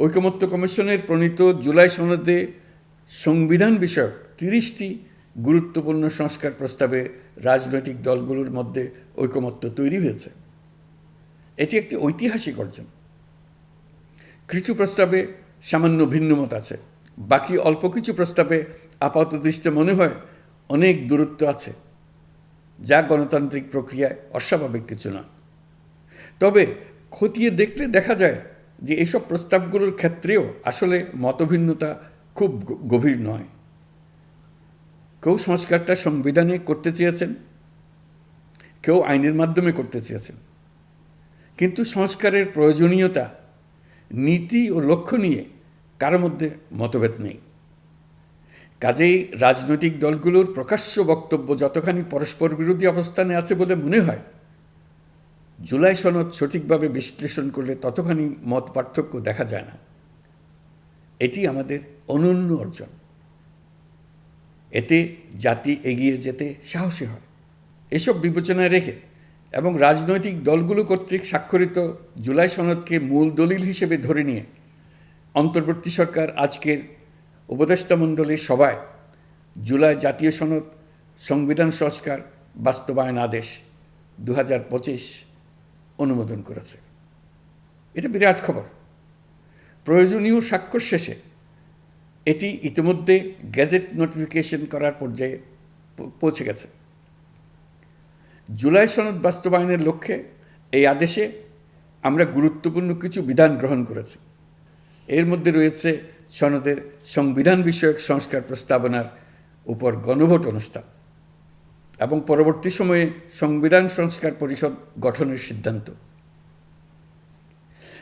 ঐকমত্য কমিশনের প্রণীত জুলাই সনদে সংবিধান বিষয়ক তিরিশটি গুরুত্বপূর্ণ সংস্কার প্রস্তাবে রাজনৈতিক দলগুলোর মধ্যে ঐকমত্য তৈরি হয়েছে। এটি একটি ঐতিহাসিক অর্জন। কিছু প্রস্তাবে সামান্য ভিন্নমত আছে, বাকি অল্প কিছু প্রস্তাবে আপাত দৃষ্টে মনে হয় অনেক দূরত্ব আছে, যা গণতান্ত্রিক প্রক্রিয়ায় অস্বাভাবিক কিছু না। তবে খতিয়ে দেখলে দেখা যায় যে এসব প্রস্তাবগুলোর ক্ষেত্রেও আসলে মতভিন্নতা খুব গভীর নয়। কেউ সংস্কারটা সংবিধানে করতে চেয়েছেন, কেউ আইনের মাধ্যমে করতে চেয়েছেন। কিন্তু সংস্কারের প্রয়োজনীয়তা, নীতি ও লক্ষ্য নিয়ে কারও মধ্যে মতভেদ নেই। কাজেই রাজনৈতিক দলগুলোর প্রকাশ্য বক্তব্য যতখানি পরস্পর বিরোধী অবস্থানে আছে বলে মনে হয় জুলাই সনদ সঠিকভাবে বিশ্লেষণ করলে ততখানি মত পার্থক্য দেখা যায় না। এটি আমাদের অনন্য অর্জন। এতে জাতি এগিয়ে যেতে সাহসী হয়। এসব বিবেচনায় রেখে এবং রাজনৈতিক দলগুলো কর্তৃক স্বাক্ষরিত জুলাই সনদকে মূল দলিল হিসেবে ধরে নিয়ে অন্তর্বর্তী সরকার আজকের উপদেষ্টা মণ্ডলীর সভায় জুলাই জাতীয় সনদ সংবিধান সংস্কার বাস্তবায়ন আদেশ দু হাজার পঁচিশ অনুমোদন করেছে। এটা বিরাট খবর। প্রয়োজনীয় স্বাক্ষর শেষে এটি ইতিমধ্যে গ্যাজেট নোটিফিকেশন করার পর্যায়ে পৌঁছে গেছে। জুলাই সনদ বাস্তবায়নের লক্ষ্যে এই আদেশে আমরা গুরুত্বপূর্ণ কিছু বিধান গ্রহণ করেছি। এর মধ্যে রয়েছে সনদের সংবিধান বিষয়ক সংস্কার প্রস্তাবনার উপর গণভোট অনুষ্ঠান। এবং পরবর্তী সময়ে সংবিধান সংস্কার পরিষদ গঠনের সিদ্ধান্ত।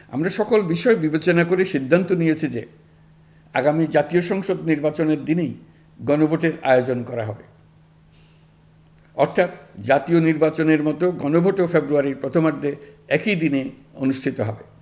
আমরা সকল বিষয় বিবেচনা করে সিদ্ধান্ত নিয়েছি যে আগামী জাতীয় সংসদ নির্বাচনের দিনেই গণভোটের আয়োজন করা হবে। অর্থাৎ জাতীয় নির্বাচনের মতো গণভোটও ফেব্রুয়ারির প্রথমার্ধে একই দিনে অনুষ্ঠিত হবে।